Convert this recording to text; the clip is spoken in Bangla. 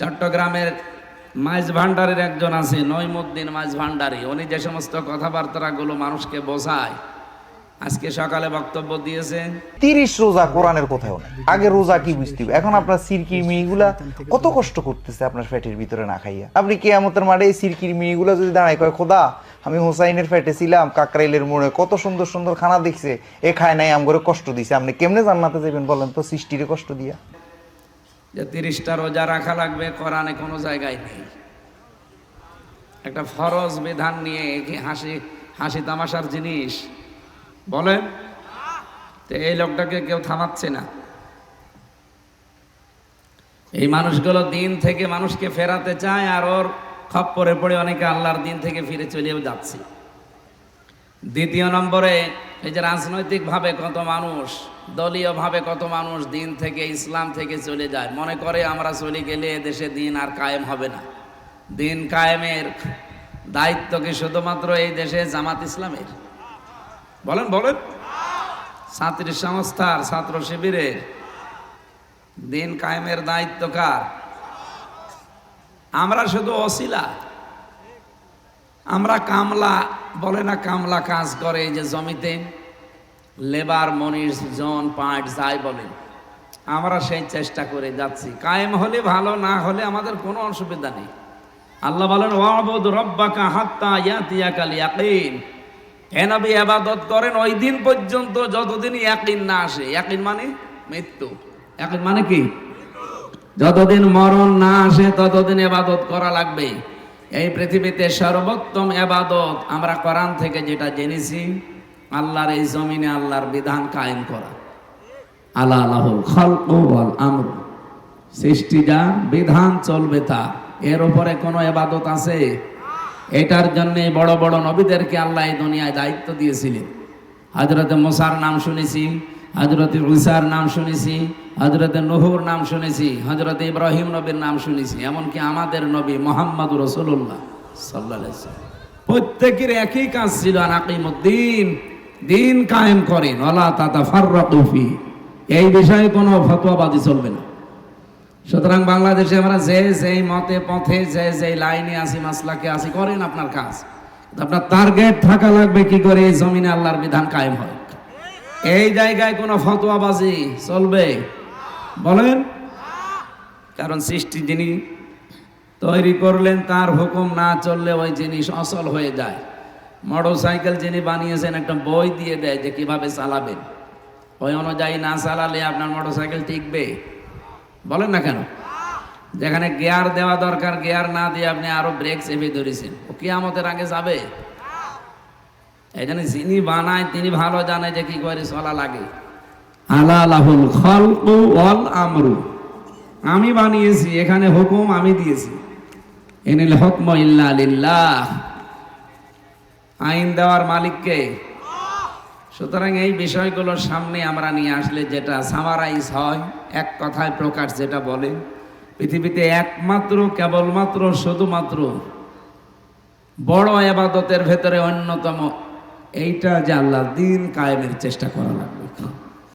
চট্টগ্রামের মাইজ ভান্ডারের একজন আছে, নইমুদ্দিন মাইজ ভান্ডারি উনি যে সমস্ত কথাবার্তাগুলো মানুষকে বোঝায়, আজকে সকালে বক্তব্য দিয়েছেন তিরিশ রোজা কোরআনের কোথাও নেই। আগে রোজা কি বুঝতে? এখন আপনার সিরকির মিহিগুলা কত কষ্ট করতেছে আপনার ফ্যাটের ভিতরে না খাইয়া। আপনি কেয়ামতের মাঠে এই সিরকির মিহিগুলা যদি দাঁড়ায় কয়, খোদা, আমি হোসাইনের ফ্যাটে ছিলাম, কাকরাইলের মোড়ে কত সুন্দর সুন্দর খানা দেখছে, এ খায় নাই আম কষ্ট দিছে। আপনি কেমনে জান্নাতে যাবেন বলেন তো, সৃষ্টিরে কষ্ট দিয়া? যে তিরিশটা রোজা রাখা লাগবে, কোরআনে কোনো জায়গায় নেই। একটা ফরজ বিধান নিয়ে কি হাসি হাসি তামাশার জিনিস। বলেন? তো এই লোকটাকে কেউ থামাচ্ছে না। এই মানুষগুলো দিন থেকে মানুষকে ফেরাতে চায়, আর ওর খপ্পরে পড়ে অনেকে আল্লাহর দিন থেকে ফিরে চলেও যাচ্ছে। দ্বিতীয় নম্বরে, এই যে রাজনৈতিকভাবে কত মানুষ দলীয়ভাবে কত মানুষ দিন থেকে ইসলাম থেকে চলে যায়। মনে করে আমরা চলে গেলে দেশে দিন আর কায়েম হবে না। দিন কায়েমের দায়িত্ব কি শুধুমাত্র এই দেশে জামাত ইসলামের? বলেন বলেন। ছাত্রী সংস্থার, ছাত্র শিবিরের দিন কায়েমের দায়িত্ব কার? আমরা শুধু অশিলা। আমরা কামলা, বলে না কামলা কাজ করে যে জমিতে। লেবার মনির জন পাট যাই বলেন আমরা সেই চেষ্টা করে যাচ্ছি। কায়েম হলে ভালো, না হলে আমাদের কোনো অসুবিধা নেই। আল্লাহ বলেন, ওয়াবুদ রব্বাকা হাত্তা ইয়াতিয়াকাল ইয়াকিন হে নবী, ইবাদত করেন, ওই দিন পর্যন্ত যতদিন ইয়াকিন না আসে। ইয়াকিন মানে মৃত্যু। ইয়াকিন মানে কি? যতদিন মরণ না আসে, ততদিন এবাদত করা লাগবে। এই পৃথিবীতে সর্বোত্তম এবাদত আমরা কোরআন থেকে যেটা জেনেছি আল্লাহর এই জমিনে আল্লাহর বিধান কায়েম করা। আল্লাহ আল্লাহুল খলক ওয়াল আমর। সৃষ্টি যা, বিধান চলবে তা। এর উপরে কোনো এবাদত আছে? এটার জন্য বড় বড় নবীদেরকে আল্লাহ এই দুনিয়ায় দায়িত্ব দিয়েছিলেন। হজরত মোসার নাম শুনেছি হজরত উসার নাম শুনেছি হজরত নহুর নাম শুনেছি হজরত ইব্রাহিম নবীর নাম শুনেছি, এমনকি আমাদের নবী মোহাম্মদ রসুল্লাহ সাল্লাহ প্রত্যেকের একই কাজ ছিল আনাকিমুদ্দিন দিন কায়েম করেন ওলা তাতা ফার্রাকুফি এই বিষয়ে কোনো ফতোয়াবাদী চলবে না। সুতরাং বাংলাদেশে আমরা যে যেই মতে, পথে, যে যে লাইনে আসি মাসলাকে আসি করেন আপনার কাজ। আপনার টার্গেট থাকা লাগবে কি করে? এই জমিনে আল্লাহর বিধান কায়েম হয়। এই জায়গায় কোনো ফতোয়াবাজি চলবে? বলেন। কারণ সৃষ্টি যিনি তৈরি করলেন, তার হুকুম না চললে ওই জিনিস অচল হয়ে যায়। মোটর সাইকেল যিনি বানিয়েছেন, একটা বই দিয়ে দেয় যে কীভাবে চালাবেন। ওই অনুযায়ী না চালালে আপনার মোটর সাইকেল টিকবে। বলেন না কেন? যেখানে গিয়ার দেওয়া দরকার, গিয়ার না দিয়ে আপনি আরও ব্রেক চেপে ধরেছেন। ও কিয়ামতের আগে যাবে। এই জন্য যিনি বানায়, তিনি ভালো জানে যে কি করে চলা লাগে। আমরু। আমি বানিয়েছি, এখানে হুকুম আমি দিয়েছি। এনিল হুকম ইল্লা আইন দেওয়ার মালিককে। সুতরাং এই বিষয়গুলো সামনে আমরা নিয়ে আসলে যেটা সামারাইজ হয়, এক কথায় প্রকাশ যেটা বলে, পৃথিবীতে একমাত্র, কেবলমাত্র, শুধুমাত্র বড় আবাদতের ভেতরে অন্যতম, এইটা যে আল্লাহ দিন কায়েমের চেষ্টা করা লাগবে।